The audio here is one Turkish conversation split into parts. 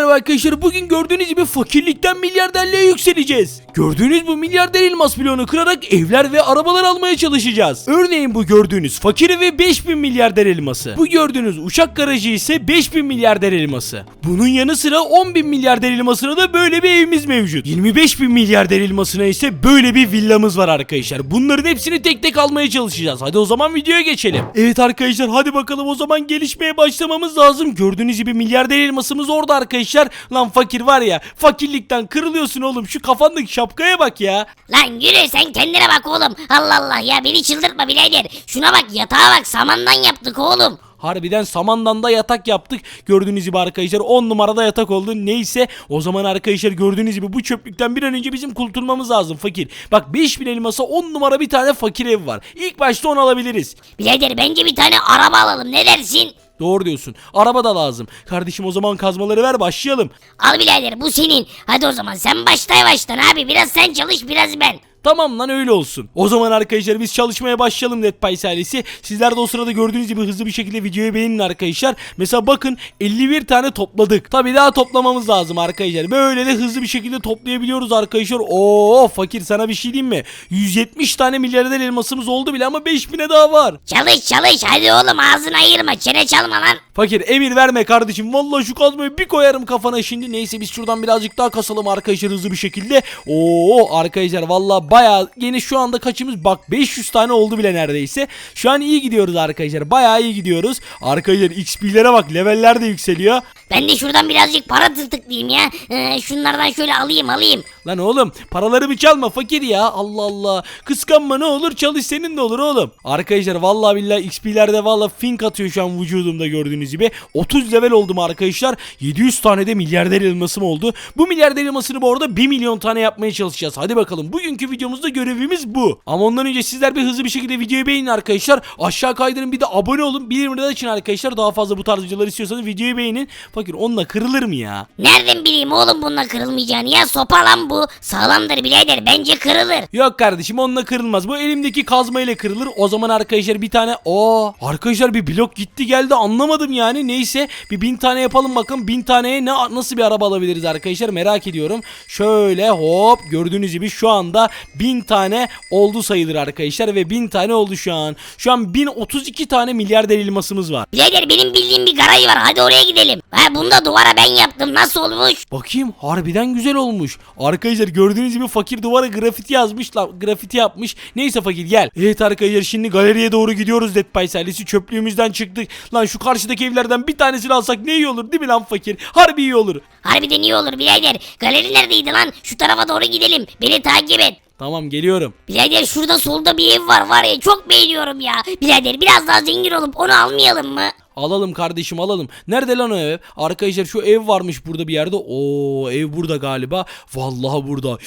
merhaba arkadaşlar. Bugün gördüğünüz gibi fakirlikten milyarderliğe yükseleceğiz. Gördüğünüz bu milyarder elmas bloğunu kırarak evler ve arabalar almaya çalışacağız. Örneğin bu gördüğünüz fakir evi 5000 milyarder elması. Bu gördüğünüz uçak garajı ise 5000 milyarder elması. Bunun yanı sıra 10.000 milyarder elmasına da böyle bir evimiz mevcut. 25 bin milyarder elmasına ise böyle bir villamız var arkadaşlar. Bunların hepsini tek tek almaya çalışacağız. Hadi o zaman videoya geçelim. Evet arkadaşlar hadi bakalım o zaman gelişmeye başlamamız lazım. Gördüğünüz gibi milyarder elmasımız orada arkadaşlar. Lan fakir var ya fakirlikten kırılıyorsun oğlum. Şu kafandaki şapkaya bak ya. Lan yürü sen kendine bak oğlum. Allah Allah ya beni çıldırtma birader. Şuna bak yatağa bak samandan yaptık oğlum. Harbiden samandan da yatak yaptık. Gördüğünüz gibi arkadaşlar 10 numarada yatak oldu. Neyse o zaman arkadaşlar gördüğünüz gibi bu çöplükten bir an önce bizim kurtulmamız lazım fakir. Bak 5000 elmasa 10 numara bir tane fakir ev var. İlk başta onu alabiliriz. Birader bence bir tane araba alalım ne dersin? Doğru diyorsun. Araba da lazım. Kardeşim o zaman kazmaları ver başlayalım. Al birader bu senin. Hadi o zaman sen başla yavaştan abi. Biraz sen çalış biraz ben. Tamam lan öyle olsun. O zaman arkadaşlar biz çalışmaya başlayalım Dead Pies ailesi. Sizler de o sırada gördüğünüz gibi hızlı bir şekilde videoyu beğenin arkadaşlar. Mesela bakın 51 tane topladık. Tabi daha toplamamız lazım arkadaşlar. Böyle de hızlı bir şekilde toplayabiliyoruz arkadaşlar. Oo fakir sana bir şey diyeyim mi? 170 tane milyarder elmasımız oldu bile ama 5000'e daha var. Çalış çalış hadi oğlum ağzını ayırma çene çalma lan. Fakir emir verme kardeşim. Vallahi şu kazmayı bir koyarım kafana şimdi. Neyse biz şuradan birazcık daha kasalım arkadaşlar hızlı bir şekilde. Oo arkadaşlar vallahi bayağı yeni şu anda kaçımız bak 500 tane oldu bile neredeyse. Şu an iyi gidiyoruz arkadaşlar. Bayağı iyi gidiyoruz. Arkadaşlar XP'lere bak leveller de yükseliyor. Ben de şuradan birazcık para tırtıklayayım ya. Ee, şunlardan şöyle alayım alayım. Lan oğlum paraları bir çalma fakir ya. Allah Allah. Kıskanma ne olur çalış senin de olur oğlum. Arkadaşlar vallahi billahi XP'lerde vallahi fink atıyor şu an vücudumda gördüğünüz gibi. 30 level oldum arkadaşlar. 700 tane de milyarder elmasım oldu. Bu milyarder elmasını bu arada 1 milyon tane yapmaya çalışacağız. Hadi bakalım. Bugünkü videomuzda görevimiz bu. Ama ondan önce sizler bir hızlı bir şekilde videoyu beğenin arkadaşlar. Aşağı kaydırın bir de abone olun. Bildirimleri açın arkadaşlar. Daha fazla bu tarz videolar istiyorsanız videoyu beğenin. Fakir onunla kırılır mı ya? Nereden bileyim oğlum bununla kırılmayacağını ya sopa lan bu. Sağlamdır birader bence kırılır. Yok kardeşim onunla kırılmaz. Bu elimdeki kazma ile kırılır. O zaman arkadaşlar bir tane o arkadaşlar bir blok gitti geldi anlamadım yani. Neyse bir bin tane yapalım bakın. Bin taneye ne nasıl bir araba alabiliriz arkadaşlar merak ediyorum. Şöyle hop gördüğünüz gibi şu anda bin tane oldu sayılır arkadaşlar ve bin tane oldu şu an. Şu an 1032 tane milyarder elmasımız var. Birader benim bildiğim bir garaj var hadi oraya gidelim. Ha bunu da duvara ben yaptım nasıl olmuş? Bakayım harbiden güzel olmuş. Arkadaşlar gördüğünüz gibi fakir duvara grafiti yazmış. La, grafiti yapmış. Neyse fakir gel. Evet arkadaşlar şimdi galeriye doğru gidiyoruz Dead Pies ailesi. Çöplüğümüzden çıktık. Lan şu karşıdaki evlerden bir tanesini alsak ne iyi olur değil mi lan fakir? Harbi iyi olur. Harbiden iyi olur birader. Galeri neredeydi lan? Şu tarafa doğru gidelim. Beni takip et. Tamam geliyorum. Birader şurada solda bir ev var var ya çok beğeniyorum ya. Birader biraz daha zengin olup onu almayalım mı? Alalım kardeşim alalım. Nerede lan o ev? Arkadaşlar şu ev varmış burada bir yerde. Oo ev burada galiba. Vallahi burada.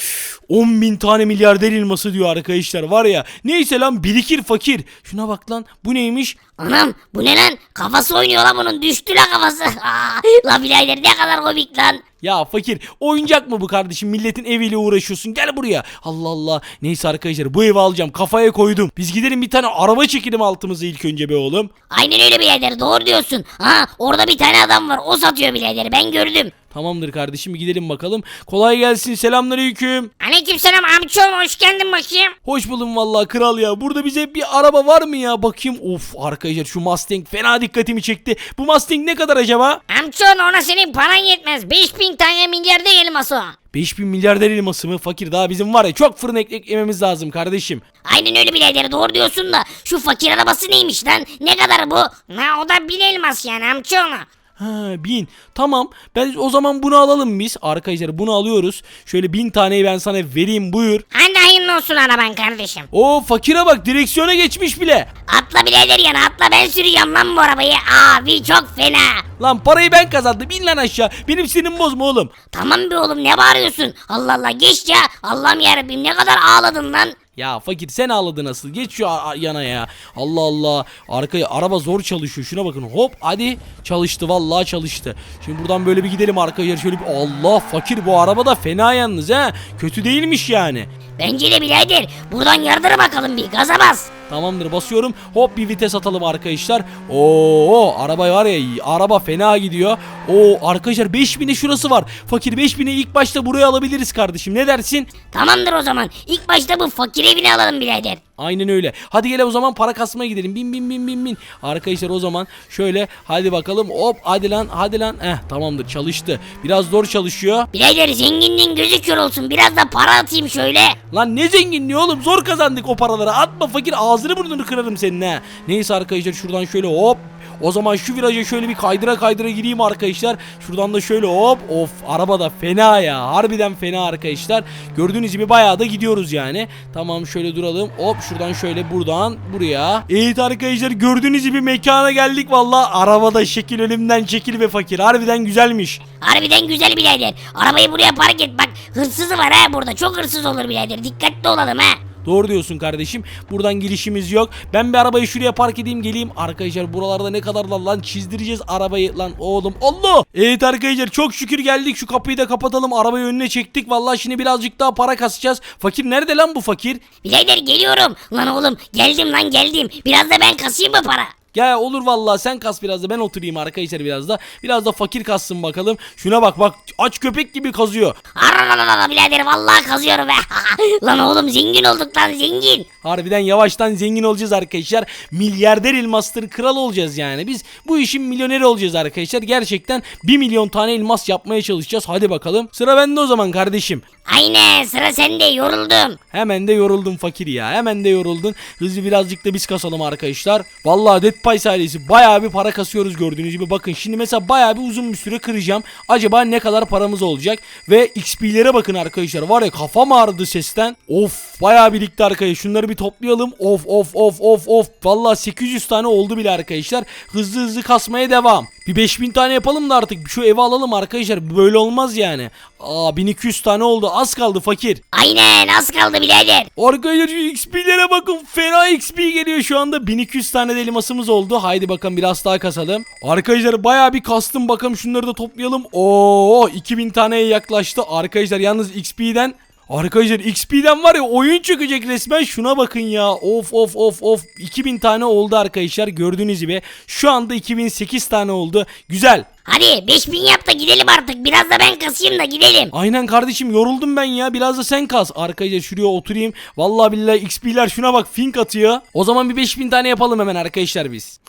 10 bin tane milyarder elması diyor arkadaşlar var ya. Neyse lan birikir fakir. Şuna bak lan. Bu neymiş? Anam bu ne lan? Kafası oynuyor lan bunun düştü la kafası. La birader ne kadar komik lan. Ya fakir oyuncak mı bu kardeşim? Milletin eviyle uğraşıyorsun. Gel buraya. Allah Allah. Neyse arkadaşlar bu evi alacağım. Kafaya koydum. Biz gidelim bir tane araba çekelim altımıza ilk önce be oğlum. Aynen öyle birader doğru diyorsun. Ha orada bir tane adam var o satıyor birader ben gördüm. Tamamdır kardeşim gidelim bakalım kolay gelsin selamünaleyküm Aleykümselam amcaoğlu hoş geldin bakayım. Hoş buldum vallahi kral ya burada bize bir araba var mı ya bakayım of arkadaşlar şu Mustang fena dikkatimi çekti bu Mustang ne kadar acaba Amcaoğlu ona senin paran yetmez. 5000 tane milyarda elması o. 5000 milyarder elması mı fakir daha bizim var ya çok fırın ekmek yememiz lazım kardeşim Aynen öyle birader doğru diyorsun da şu fakir arabası neymiş lan? Ne kadar bu? Ha o da bir elmas yani amcaoğlu. Ha bin. Tamam. Ben o zaman bunu alalım biz. Arkadaşlar bunu alıyoruz. Şöyle bin taneyi ben sana vereyim buyur. Hadi hayırlı olsun araban kardeşim. O fakire bak direksiyona geçmiş bile. Atla birader yana atla ben sürüyorum lan bu arabayı. Abi çok fena. Lan parayı ben kazandım. İn lan aşağı. Benim sinirim bozma oğlum. Tamam be oğlum ne bağırıyorsun? Allah Allah geç ya. Allah'ım yarabbim ne kadar ağladın lan. Ya fakir sen ağladı nasıl? Geç şu yana ya. Allah Allah. Arkaya araba zor çalışıyor. Şuna bakın. Hop hadi. Çalıştı vallahi çalıştı. Şimdi buradan böyle bir gidelim arkaya şöyle bir Allah fakir bu araba da fena yalnız ha. Kötü değilmiş yani. Bence de birader buradan yardır bakalım bir gaza bas. Tamamdır basıyorum. Hop bir vites atalım arkadaşlar. Oo araba var ya araba fena gidiyor. Oo arkadaşlar 5000'e şurası var. Fakir 5000'e ilk başta buraya alabiliriz kardeşim. Ne dersin? Tamamdır o zaman. İlk başta bu fakir evini alalım birader. Aynen öyle. Hadi gel o zaman para kasmaya gidelim. Bin bin bin bin bin. Arkadaşlar o zaman şöyle hadi bakalım. Hop hadi lan hadi lan. Eh tamamdır çalıştı. Biraz zor çalışıyor. Birader zenginliğin gözü kör olsun. Biraz da para atayım şöyle. Lan ne zenginliği oğlum zor kazandık o paraları. Atma fakir ağzını burnunu kırarım senin ha. Neyse arkadaşlar şuradan şöyle hop. O zaman şu viraja şöyle bir kaydıra kaydıra gireyim arkadaşlar. Şuradan da şöyle hop. Of araba da fena ya. Harbiden fena arkadaşlar. Gördüğünüz gibi bayağı da gidiyoruz yani. Tamam şöyle duralım. Hop şuradan şöyle buradan buraya. Evet arkadaşlar gördüğünüz gibi mekana geldik valla. Arabada şekil önümden çekil ve fakir. Harbiden güzelmiş. Harbiden güzel birader. Arabayı buraya park et. Bak hırsızı var ha burada. Çok hırsız olur birader. Dikkatli olalım ha. Doğru diyorsun kardeşim. Buradan girişimiz yok. Ben bir arabayı şuraya park edeyim geleyim. Arkadaşlar buralarda ne kadar lan, lan çizdireceğiz arabayı lan oğlum. Allah! Evet arkadaşlar çok şükür geldik. Şu kapıyı da kapatalım. Arabayı önüne çektik. Vallahi şimdi birazcık daha para kasacağız. Fakir nerede lan bu fakir? Birader geliyorum. Lan oğlum geldim lan geldim. Biraz da ben kasayım mı para? Gel olur vallahi sen kas biraz da ben oturayım arkadaşlar biraz da. Biraz da fakir kassın bakalım. Şuna bak bak aç köpek gibi kazıyor. Arararara birader vallahi kazıyorum be. lan oğlum zengin olduk lan zengin. Harbiden yavaştan zengin olacağız arkadaşlar. Milyarder elmastır kral olacağız yani. Biz bu işin milyoneri olacağız arkadaşlar. Gerçekten 1 milyon tane elmas yapmaya çalışacağız. Hadi bakalım. Sıra bende o zaman kardeşim. Aynen sıra sende yoruldum. Hemen de yoruldun fakir ya. Hemen de yoruldun. Hızlı birazcık da biz kasalım arkadaşlar. Vallahi Dead Pies ailesi bayağı bir para kasıyoruz gördüğünüz gibi. Bakın şimdi mesela bayağı bir uzun bir süre kıracağım. Acaba ne kadar paramız olacak? Ve XP'lere bakın arkadaşlar. Var ya kafam ağrıdı sesten. Of bayağı birikti arkadaşlar. Şunları bir toplayalım. Of of of of of. Vallahi 800 tane oldu bile arkadaşlar. Hızlı hızlı kasmaya devam. Bir 5000 tane yapalım da artık şu evi alalım arkadaşlar. Böyle olmaz yani. Aa 1200 tane oldu. Az kaldı fakir. Aynen az kaldı birader. Arkadaşlar şu XP'lere bakın fena XP geliyor şu anda 1200 tane de elmasımız oldu haydi bakalım biraz daha kasalım Arkadaşlar baya bir kastım bakalım şunları da toplayalım Oo 2000 taneye yaklaştı arkadaşlar yalnız XP'den Arkadaşlar XP'den var ya oyun çıkacak resmen şuna bakın ya of of of of 2000 tane oldu arkadaşlar gördüğünüz gibi şu anda 2008 tane oldu güzel Hadi 5000 yap da gidelim artık. Biraz da ben kasayım da gidelim. Aynen kardeşim yoruldum ben ya biraz da sen kas. Arkadaşlar şuraya oturayım. Vallahi billahi XP'ler şuna bak fink atıyor. O zaman bir 5000 tane yapalım hemen arkadaşlar biz.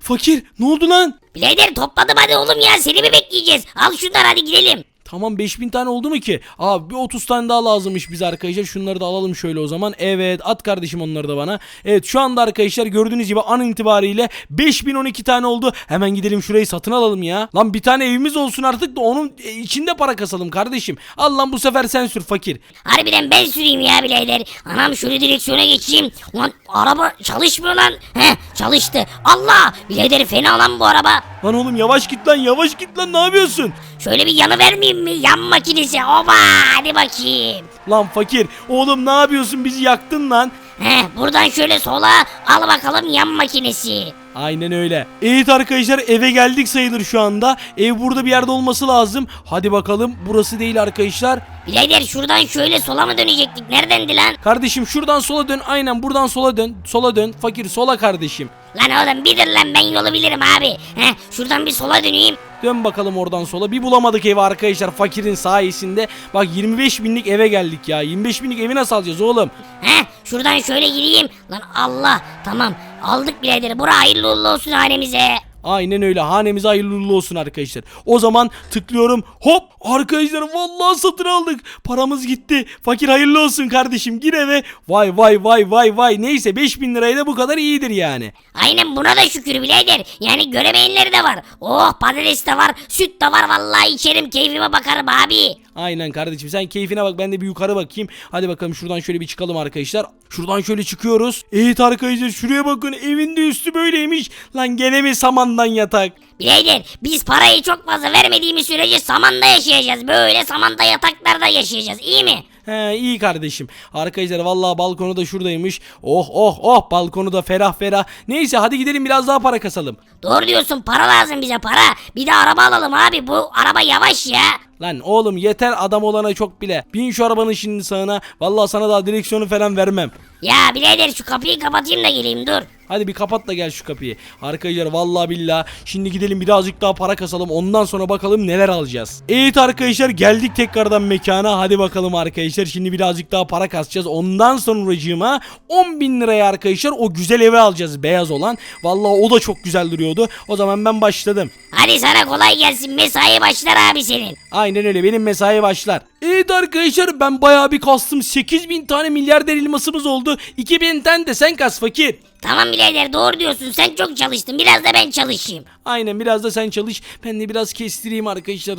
Fakir ne oldu lan? Birader topladım hadi oğlum ya seni mi bekleyeceğiz? Al şunları hadi gidelim. Tamam 5000 tane oldu mu ki? Abi bir 30 tane daha lazımmış biz arkadaşlar. Şunları da alalım şöyle o zaman. Evet at kardeşim onları da bana. Evet şu anda arkadaşlar gördüğünüz gibi an itibariyle 5012 tane oldu. Hemen gidelim şurayı satın alalım ya. Lan bir tane evimiz olsun artık da onun e, içinde para kasalım kardeşim. Al lan bu sefer sen sür fakir. Harbiden ben süreyim ya birader. Anam şöyle direksiyona geçeyim. Lan araba çalışmıyor lan. Heh çalıştı. Allah birader fena lan bu araba. Lan oğlum yavaş git lan yavaş git lan ne yapıyorsun? Şöyle bir yanı vermeyeyim mi? Yan makinesi. Oba hadi bakayım. Lan fakir oğlum ne yapıyorsun bizi yaktın lan. Heh buradan şöyle sola al bakalım yan makinesi. Aynen öyle. Evet arkadaşlar eve geldik sayılır şu anda. Ev burada bir yerde olması lazım. Hadi bakalım burası değil arkadaşlar. Birader şuradan şöyle sola mı dönecektik? Neredendi lan? Kardeşim şuradan sola dön. Aynen buradan sola dön. Sola dön. Fakir sola kardeşim. Lan oğlum bilir lan ben yolu bilirim abi. Heh şuradan bir sola döneyim. Dön bakalım oradan sola. Bir bulamadık evi arkadaşlar fakirin sayesinde. Bak 25 binlik eve geldik ya. 25 binlik evi nasıl alacağız oğlum? Heh şuradan şöyle gireyim. Lan Allah tamam aldık birader. Bura hayırlı uğurlu olsun hanemize. Aynen öyle. Hanemize hayırlı olsun arkadaşlar. O zaman tıklıyorum. Hop! Arkadaşlar vallahi satın aldık. Paramız gitti. Fakir hayırlı olsun kardeşim. Gir eve. Vay vay vay vay vay. Neyse 5000 liraya da bu kadar iyidir yani. Aynen buna da şükür birader. Yani göremeyenleri de var. Oh patates de var. Süt de var vallahi içerim keyfime bakarım abi. Aynen kardeşim sen keyfine bak ben de bir yukarı bakayım. Hadi bakalım şuradan şöyle bir çıkalım arkadaşlar. Şuradan şöyle çıkıyoruz. Evet arkadaşlar şuraya bakın evin de üstü böyleymiş. Lan gene mi samandan yatak? Birader biz parayı çok fazla vermediğimiz sürece samanda yaşayacağız. Böyle samanda yataklarda yaşayacağız iyi mi? He iyi kardeşim. Arkadaşlar vallahi balkonu da şuradaymış. Oh oh oh balkonu da ferah ferah. Neyse hadi gidelim biraz daha para kasalım. Doğru diyorsun para lazım bize para. Bir de araba alalım abi bu araba yavaş ya. Lan oğlum yeter adam olana çok bile. Bin şu arabanın şimdi sağına. Vallahi sana daha direksiyonu falan vermem. Ya birader şu kapıyı kapatayım da geleyim dur. Hadi bir kapat da gel şu kapıyı. Arkadaşlar vallahi billah şimdi gidelim birazcık daha para kasalım ondan sonra bakalım neler alacağız. Evet arkadaşlar geldik tekrardan mekana hadi bakalım arkadaşlar şimdi birazcık daha para kasacağız. Ondan sonracığıma 10 bin liraya arkadaşlar o güzel eve alacağız beyaz olan. Vallahi o da çok güzel duruyordu. O zaman ben başladım. Hadi sana kolay gelsin mesai başlar abi senin. Aynen öyle benim mesai başlar. Evet arkadaşlar ben bayağı bir kastım 8000 tane milyarder elmasımız oldu. 2000 tane de sen kas fakir. Tamam birader doğru diyorsun sen çok çalıştın biraz da ben çalışayım. Aynen biraz da sen çalış. Ben de biraz kestireyim arkadaşlar.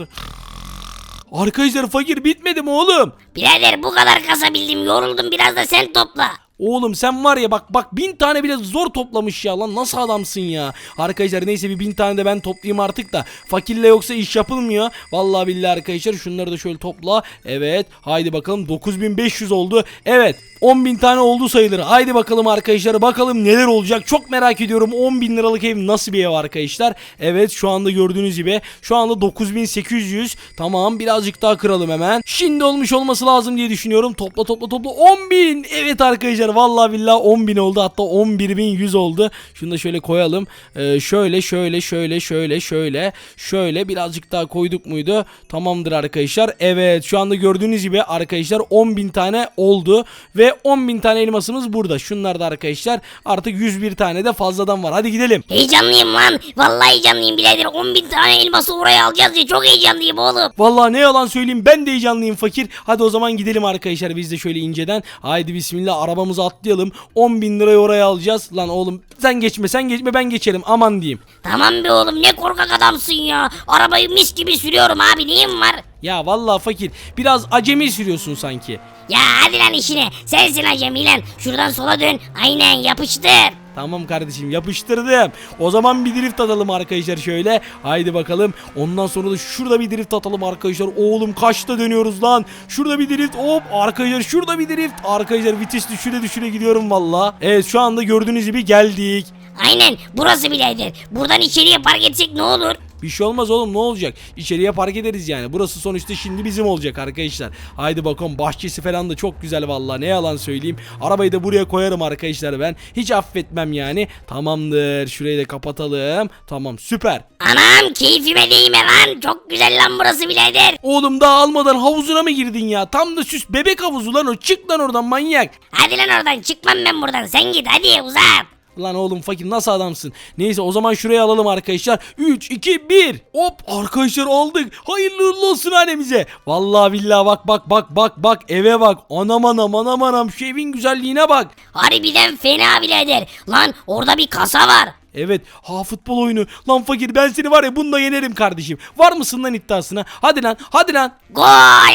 Arkadaşlar fakir bitmedi mi oğlum? Birader bu kadar kasabildim yoruldum biraz da sen topla. Oğlum sen var ya bak bak bin tane bile zor toplamış ya lan nasıl adamsın ya. Arkadaşlar neyse bir bin tane de ben toplayayım artık da. Fakirle yoksa iş yapılmıyor. Vallahi billahi arkadaşlar şunları da şöyle topla. Evet haydi bakalım 9500 oldu. Evet 10 bin tane oldu sayılır. Haydi bakalım arkadaşlar bakalım neler olacak. Çok merak ediyorum 10 bin liralık ev nasıl bir ev arkadaşlar. Evet şu anda gördüğünüz gibi şu anda 9800. Tamam birazcık daha kıralım hemen. Şimdi olmuş olması lazım diye düşünüyorum. Topla topla topla 10 bin. Evet arkadaşlar vallahi billahi 10 bin oldu. Hatta 11.100 oldu. Şunu da şöyle koyalım. Ee, şöyle şöyle şöyle şöyle şöyle şöyle birazcık daha koyduk muydu? Tamamdır arkadaşlar. Evet şu anda gördüğünüz gibi arkadaşlar 10 bin tane oldu. Ve 10 bin tane elmasımız burada. Şunlar da arkadaşlar artık 101 tane de fazladan var. Hadi gidelim. Heyecanlıyım lan. Vallahi heyecanlıyım birader. 10 bin tane elması oraya alacağız diye çok heyecanlıyım oğlum. Vallahi ne yalan söyleyeyim ben de heyecanlıyım fakir. Hadi o zaman gidelim arkadaşlar biz de şöyle inceden. Haydi bismillah arabamızı atlayalım. 10 bin lirayı oraya alacağız. Lan oğlum sen geçme sen geçme ben geçerim aman diyeyim. Tamam be oğlum ne korkak adamsın ya. Arabayı mis gibi sürüyorum abi neyim var? Ya vallahi fakir biraz acemi sürüyorsun sanki. Ya hadi lan işine. Sensin acemi lan. Şuradan sola dön. Aynen yapıştır. Tamam kardeşim yapıştırdım. O zaman bir drift atalım arkadaşlar şöyle. Haydi bakalım. Ondan sonra da şurada bir drift atalım arkadaşlar. Oğlum kaçta dönüyoruz lan? Şurada bir drift. Hop arkadaşlar şurada bir drift. Arkadaşlar vites düşüre düşüre gidiyorum valla. Evet şu anda gördüğünüz gibi geldik. Aynen burası birader. Buradan içeriye park etsek ne olur? Bir şey olmaz oğlum ne olacak? İçeriye park ederiz yani. Burası sonuçta şimdi bizim olacak arkadaşlar. Haydi bakalım bahçesi falan da çok güzel vallahi ne yalan söyleyeyim. Arabayı da buraya koyarım arkadaşlar ben. Hiç affetmem yani. Tamamdır. Şurayı da kapatalım. Tamam süper. Anam keyfime değme lan. Çok güzel lan burası birader. Oğlum daha almadan havuzuna mı girdin ya? Tam da süs bebek havuzu lan o. Çık lan oradan manyak. Hadi lan oradan çıkmam ben buradan. Sen git hadi uzat. Lan oğlum fakir nasıl adamsın? Neyse o zaman şuraya alalım arkadaşlar. 3, 2, 1. Hop arkadaşlar aldık. Hayırlı uğurlu olsun hanemize. Vallahi billahi bak bak bak bak bak eve bak. Anam anam anam anam şu evin güzelliğine bak. Harbiden fena birader. Lan orada bir kasa var. Evet ha futbol oyunu. Lan fakir ben seni var ya bunda yenerim kardeşim. Var mısın lan iddiasına? Hadi lan hadi lan. Gol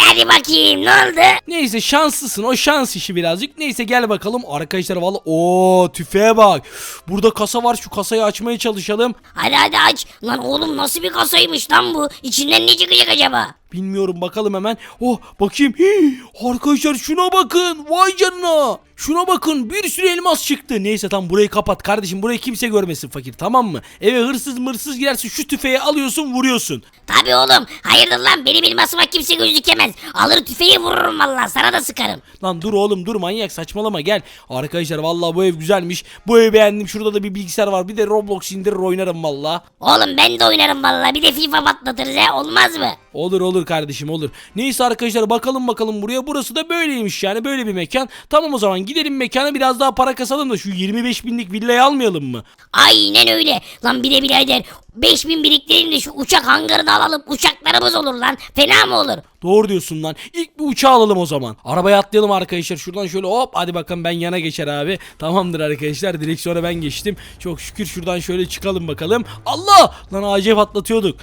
hadi bakayım ne oldu? Neyse şanslısın o şans işi birazcık. Neyse gel bakalım arkadaşlar valla o tüfeğe bak. Burada kasa var şu kasayı açmaya çalışalım. Hadi hadi aç. Lan oğlum nasıl bir kasaymış lan bu? İçinden ne çıkacak acaba? Bilmiyorum bakalım hemen. Oh bakayım. Hii, arkadaşlar şuna bakın. Vay canına. Şuna bakın bir sürü elmas çıktı. Neyse tamam burayı kapat kardeşim. Burayı kimse görmesin fakir tamam mı? Eve hırsız mırsız girersin şu tüfeği alıyorsun vuruyorsun. Tabi oğlum. Hayırdır lan benim elmasıma kimse gözükemez. Alır tüfeği vururum vallahi sana da sıkarım. Lan dur oğlum dur manyak saçmalama gel. Arkadaşlar vallahi bu ev güzelmiş. Bu evi beğendim. Şurada da bir bilgisayar var. Bir de Roblox indirir oynarım vallahi. Oğlum ben de oynarım vallahi. Bir de FIFA patlatırız he olmaz mı? Olur olur kardeşim olur. Neyse arkadaşlar bakalım bakalım buraya. Burası da böyleymiş yani böyle bir mekan. Tamam o zaman gidelim mekana biraz daha para kasalım da şu 25 binlik villayı almayalım mı? Aynen öyle. Lan bir de birader 5000 biriktirelim de şu uçak hangarını alalım. Uçaklarımız olur lan. Fena mı olur? Doğru diyorsun lan. İlk bir uçağı alalım o zaman. Arabaya atlayalım arkadaşlar. Şuradan şöyle hop hadi bakalım ben yana geçer abi. Tamamdır arkadaşlar. Direksiyona ben geçtim. Çok şükür şuradan şöyle çıkalım bakalım. Allah! Lan ağaca patlatıyorduk.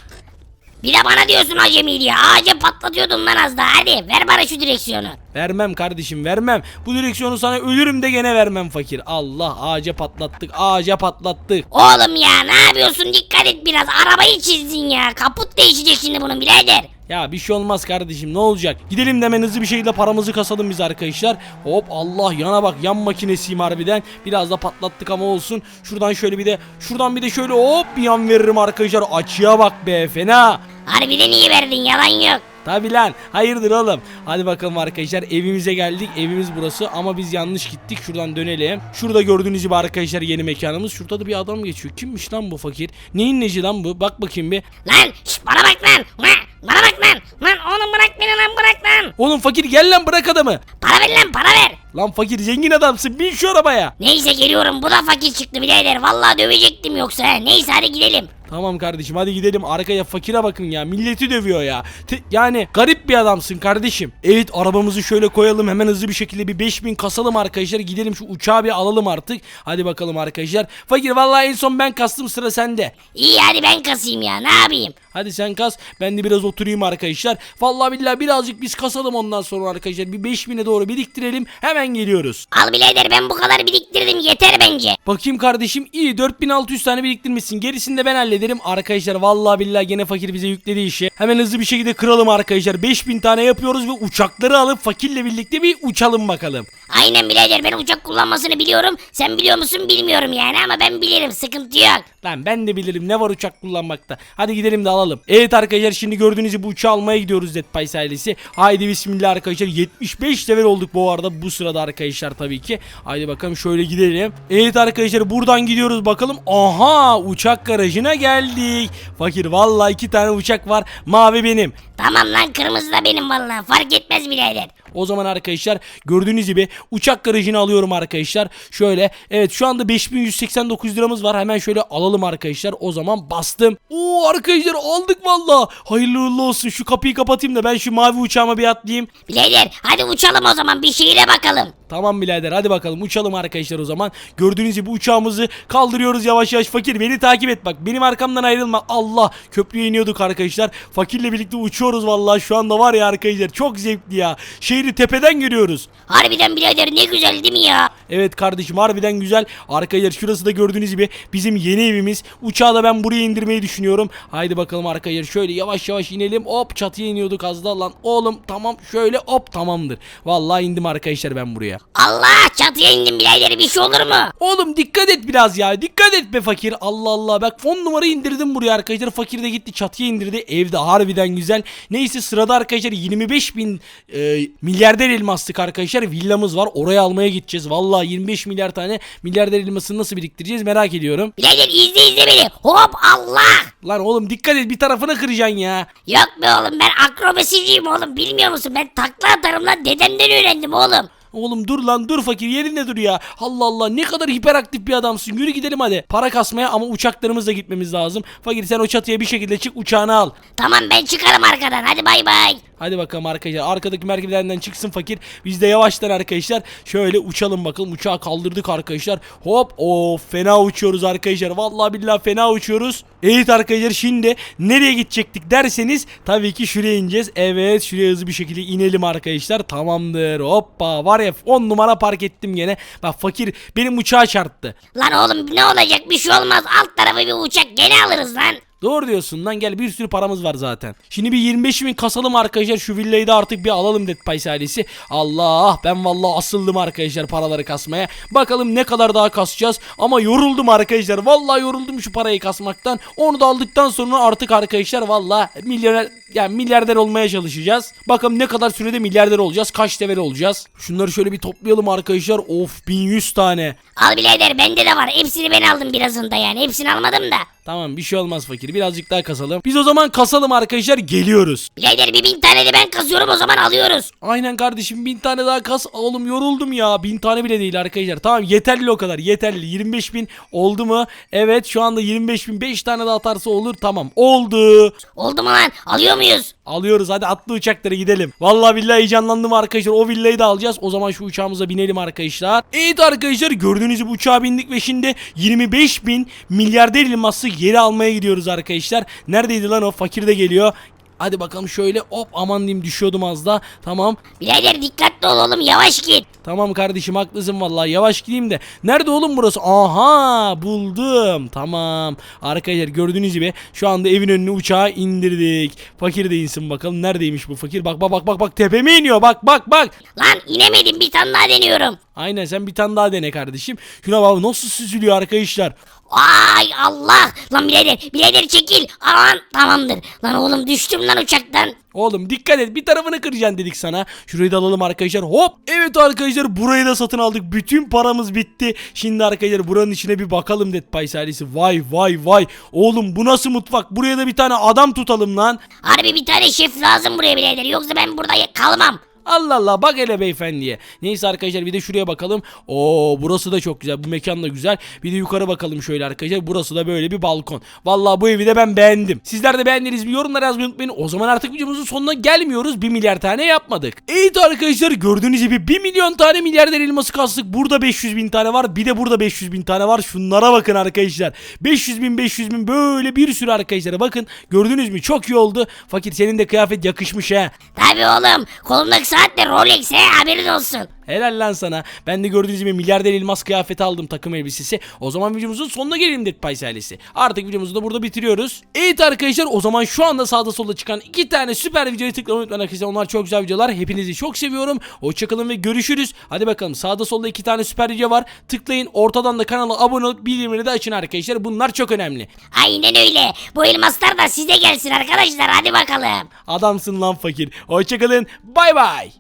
Bir de bana diyorsun acemi diye. Ağaca patlatıyordun lan az daha. Hadi ver bana şu direksiyonu. Vermem kardeşim vermem. Bu direksiyonu sana ölürüm de gene vermem fakir. Allah ağaca patlattık ağaca patlattık. Oğlum ya ne yapıyorsun dikkat et biraz. Arabayı çizdin ya. Kaput değişecek şimdi bunun birader. Ya bir şey olmaz kardeşim ne olacak? Gidelim de hemen hızlı bir şekilde paramızı kasalım biz arkadaşlar. Hop Allah yana bak yan makinesiyim harbiden. Biraz da patlattık ama olsun. Şuradan şöyle bir de şuradan bir de şöyle hop bir yan veririm arkadaşlar. Açıya bak be fena. Harbiden iyi verdin yalan yok. Tabi lan hayırdır oğlum. Hadi bakalım arkadaşlar evimize geldik. Evimiz burası ama biz yanlış gittik. Şuradan dönelim. Şurada gördüğünüz gibi arkadaşlar yeni mekanımız. Şurada da bir adam geçiyor. Kimmiş lan bu fakir? Neyin neci lan bu? Bak bakayım bir. Lan şş, bana bak lan. Bana bak lan. Lan oğlum bırak beni lan bırak lan. Oğlum fakir gel lan bırak adamı. Para ver lan para ver. Lan fakir zengin adamsın. Bin şu arabaya. Neyse geliyorum bu da fakir çıktı birader. Vallahi dövecektim yoksa. he. Neyse hadi gidelim. Tamam kardeşim hadi gidelim arkaya fakire bakın ya milleti dövüyor ya. Te- yani garip bir adamsın kardeşim. Evet arabamızı şöyle koyalım hemen hızlı bir şekilde bir 5000 kasalım arkadaşlar gidelim şu uçağı bir alalım artık. Hadi bakalım arkadaşlar. Fakir vallahi en son ben kastım sıra sende. İyi hadi ben kasayım ya ne yapayım. Hadi sen kas ben de biraz oturayım arkadaşlar. Vallahi billahi birazcık biz kasalım ondan sonra arkadaşlar. Bir 5000'e doğru biriktirelim hemen geliyoruz. Al birader ben bu kadar biriktirdim yeter bence. Bakayım kardeşim iyi 4600 tane biriktirmişsin. Gerisini de ben hallederim. Arkadaşlar vallahi billahi gene fakir bize yükledi işi. Hemen hızlı bir şekilde kıralım arkadaşlar. 5000 tane yapıyoruz ve uçakları alıp fakirle birlikte bir uçalım bakalım. Aynen birader ben uçak kullanmasını biliyorum. Sen biliyor musun bilmiyorum yani ama ben bilirim sıkıntı yok. Lan ben de bilirim ne var uçak kullanmakta. Hadi gidelim de alalım. Evet arkadaşlar şimdi gördüğünüz gibi uçağı almaya gidiyoruz Dead Pies ailesi. Haydi bismillah arkadaşlar 75 level olduk bu arada bu sırada arkadaşlar tabii ki. Haydi bakalım şöyle gidelim. Evet arkadaşlar buradan gidiyoruz bakalım. Aha uçak garajına geldik. Fakir vallahi iki tane uçak var. Mavi benim. Tamam lan kırmızı da benim vallahi fark etmez birader. O zaman arkadaşlar gördüğünüz gibi uçak garajını alıyorum arkadaşlar. Şöyle evet şu anda 5189 liramız var. Hemen şöyle alalım arkadaşlar. O zaman bastım. Oo arkadaşlar aldık valla. Hayırlı uğurlu olsun. Şu kapıyı kapatayım da ben şu mavi uçağıma bir atlayayım. Birader hadi uçalım o zaman bir şehire bakalım. Tamam birader hadi bakalım uçalım arkadaşlar o zaman. Gördüğünüz gibi uçağımızı kaldırıyoruz yavaş yavaş. Fakir beni takip et bak. Benim arkamdan ayrılma. Allah köprüye iniyorduk arkadaşlar. Fakirle birlikte uçuyoruz vallahi şu anda var ya arkadaşlar. Çok zevkli ya. Şehri tepeden görüyoruz. Harbiden birader ne güzel değil mi ya? Evet kardeşim harbiden güzel. Arkadaşlar şurası da gördüğünüz gibi bizim yeni evimiz. Uçağı da ben buraya indirmeyi düşünüyorum. Haydi bakalım arkadaşlar şöyle yavaş yavaş inelim. Hop çatıya iniyorduk az daha lan. Oğlum tamam şöyle hop tamamdır. Vallahi indim arkadaşlar ben buraya. Allah çatıya indim birader bir şey olur mu? Oğlum dikkat et biraz ya. Dikkat et be fakir. Allah Allah. Bak fon numara indirdim buraya arkadaşlar. Fakir de gitti çatıya indirdi. Evde harbiden güzel. Neyse sırada arkadaşlar 25 bin e, milyarder elmaslık arkadaşlar. Villamız var. Oraya almaya gideceğiz. Vallahi 25 milyar tane milyarder elmasını nasıl biriktireceğiz merak ediyorum. Birader izle izle beni. Hop Allah. Lan oğlum dikkat et bir tarafını kıracaksın ya. Yok be oğlum ben akrobasiciyim oğlum bilmiyor musun? Ben takla atarım lan dedemden öğrendim oğlum. Oğlum dur lan dur fakir yerinde dur ya. Allah Allah ne kadar hiperaktif bir adamsın. Yürü gidelim hadi. Para kasmaya ama uçaklarımızla gitmemiz lazım. Fakir sen o çatıya bir şekilde çık uçağını al. Tamam ben çıkarım arkadan hadi bay bay. Hadi bakalım arkadaşlar. Arkadaki merkezlerden çıksın fakir. Biz de yavaştan arkadaşlar şöyle uçalım bakalım. Uçağı kaldırdık arkadaşlar. Hop. o fena uçuyoruz arkadaşlar. Vallahi billahi fena uçuyoruz. Evet arkadaşlar şimdi nereye gidecektik derseniz tabii ki şuraya ineceğiz. Evet şuraya hızlı bir şekilde inelim arkadaşlar. Tamamdır. Hoppa. Var ya 10 numara park ettim gene. Bak fakir benim uçağa çarptı. Lan oğlum ne olacak bir şey olmaz alt tarafı bir uçak gene alırız lan. Doğru diyorsun lan gel bir sürü paramız var zaten. Şimdi bir 25 bin kasalım arkadaşlar şu villayı da artık bir alalım Dead Pies ailesi. Allah ben vallahi asıldım arkadaşlar paraları kasmaya. Bakalım ne kadar daha kasacağız ama yoruldum arkadaşlar. Vallahi yoruldum şu parayı kasmaktan. Onu da aldıktan sonra artık arkadaşlar vallahi milyarder yani milyarder olmaya çalışacağız. Bakalım ne kadar sürede milyarder olacağız. Kaç level olacağız. Şunları şöyle bir toplayalım arkadaşlar. Of 1100 tane. Al birader bende de var hepsini ben aldım birazında yani hepsini almadım da. Tamam bir şey olmaz fakir. Birazcık daha kasalım. Biz o zaman kasalım arkadaşlar geliyoruz. Birader bir bin tane de ben kazıyorum o zaman alıyoruz. Aynen kardeşim bin tane daha kas. Oğlum yoruldum ya. Bin tane bile değil arkadaşlar. Tamam yeterli o kadar. Yeterli. 25 bin oldu mu? Evet şu anda 25 bin. 5 tane daha atarsa olur. Tamam oldu. Oldu mu lan alıyor muyuz? Alıyoruz hadi atlı uçaklara gidelim. Vallahi billahi heyecanlandım arkadaşlar. O villayı da alacağız. O zaman şu uçağımıza binelim arkadaşlar. Evet arkadaşlar gördüğünüz gibi uçağa bindik ve şimdi 25 bin milyarder elması geri almaya gidiyoruz arkadaşlar. Neredeydi lan o? Fakir de geliyor. Hadi bakalım şöyle hop aman diyeyim düşüyordum az da. Tamam. Birader dikkatli ol oğlum yavaş git. Tamam kardeşim haklısın vallahi yavaş gideyim de. Nerede oğlum burası? Aha buldum. Tamam. Arkadaşlar gördüğünüz gibi şu anda evin önüne uçağı indirdik. Fakir de insin bakalım. Neredeymiş bu fakir? Bak bak bak bak bak tepeme iniyor. Bak bak bak. Lan inemedim bir tane daha deniyorum. Aynen sen bir tane daha dene kardeşim. Şuna bak nasıl süzülüyor arkadaşlar. Ay Allah. Lan birader birader çekil. Aman tamamdır. Lan oğlum düştüm lan uçaktan. Oğlum dikkat et bir tarafını kıracaksın dedik sana. Şurayı da alalım arkadaşlar. Hop. Evet arkadaşlar burayı da satın aldık. Bütün paramız bitti. Şimdi arkadaşlar buranın içine bir bakalım Dead Pies ailesi. Vay vay vay. Oğlum bu nasıl mutfak? Buraya da bir tane adam tutalım lan. Harbi bir tane şef lazım buraya birader yoksa ben burada kalmam. Allah Allah bak hele beyefendiye. Neyse arkadaşlar bir de şuraya bakalım. Oo burası da çok güzel. Bu mekan da güzel. Bir de yukarı bakalım şöyle arkadaşlar. Burası da böyle bir balkon. Vallahi bu evi de ben beğendim. Sizler de beğendiniz mi? Yorumlara yazmayı unutmayın. O zaman artık videomuzun sonuna gelmiyoruz. 1 milyar tane yapmadık. Evet arkadaşlar gördüğünüz gibi 1 milyon tane milyarder elması kastık. Burada 500 bin tane var. Bir de burada 500 bin tane var. Şunlara bakın arkadaşlar. 500 bin 500 bin böyle bir sürü arkadaşlara bakın. Gördünüz mü? Çok iyi oldu. Fakir senin de kıyafet yakışmış ha. Tabi oğlum kolumdaki saat de Rolex he haberin olsun. Helal lan sana. Ben de gördüğünüz gibi milyarder elmas kıyafeti aldım takım elbisesi. O zaman videomuzun sonuna gelelim Dead Pies ailesi. Artık videomuzu da burada bitiriyoruz. Evet arkadaşlar o zaman şu anda sağda solda çıkan iki tane süper videoyu tıklamayı unutmayın arkadaşlar. Onlar çok güzel videolar. Hepinizi çok seviyorum. Hoşçakalın ve görüşürüz. Hadi bakalım sağda solda iki tane süper video var. Tıklayın ortadan da kanala abone olup bildirimleri de açın arkadaşlar. Bunlar çok önemli. Aynen öyle. Bu elmaslar da size gelsin arkadaşlar hadi bakalım. Adamsın lan fakir. Hoşçakalın. Bay bay.